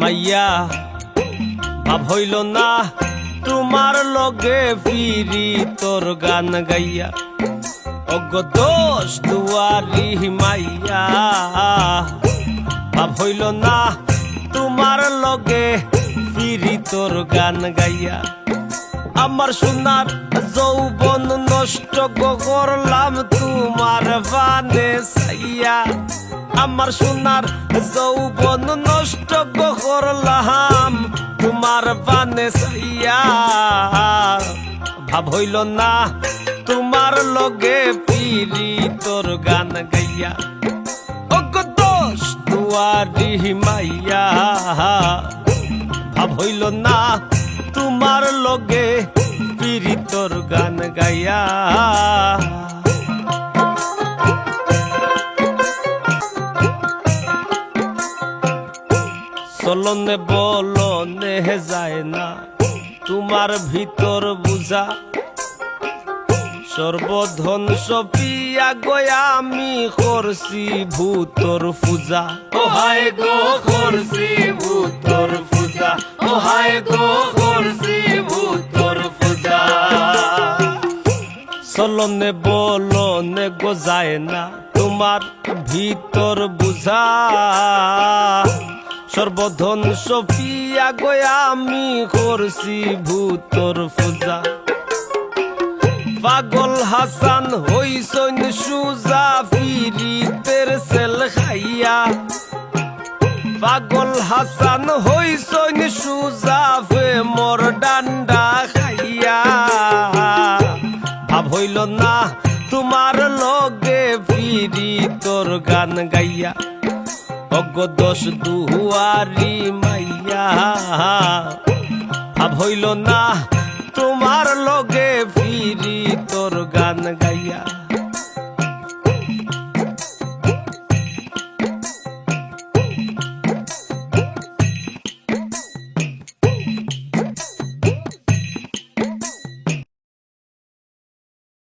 মাইয়া, ভাব হইল না, তোমার লগে ফিরি তোর গান গাইয়া। অগ দোষ দুয়ারি মাইয়া, ভাব হইল না, তোমার লগে ফিরি তোর গান গাইয়া। আমার সোনার যৌবন নষ্ট গো করলাম তোমার বানে সাইয়া আমার সোনার যৌবন নষ্ট করলাম। তোমার বানে সাইয়া ভাব হইল না, তোমার লগে পিরি তোর গান গাইয়া। অগ মাইয়া, ভাব হইল না, তোমার লগে পীড়িতর গান গাইয়া। চলনে বলনে যায় না তোমার ভিতর বুঝা। সর্বধন সপিয়া গয়া আমি করছি ভূতর পূজা। ও হায় গো করছি ভূতর পূজা। ও হায় গো করছি ভূতর পূজা। চলনে বলনে গো যায় না তোমার ভিতর বুঝা। সর্বধন সপিয়া গয়া আমি করছি ভূতর পূজা। পাগল হাসান হইসন সুজা, ফিরিতের সেল খাইয়া। পাগল হাসান হইসন সুজা ফে মোর ডান্ডা খাইয়া। ভাব হইল না তোমার লগে ফিরি তোর গান গাইয়া। অজ্ঞ দোষ দুহুয়ারি মাইয়া। হইল না তোমার লগে ফিরি তোর গান গাইয়া।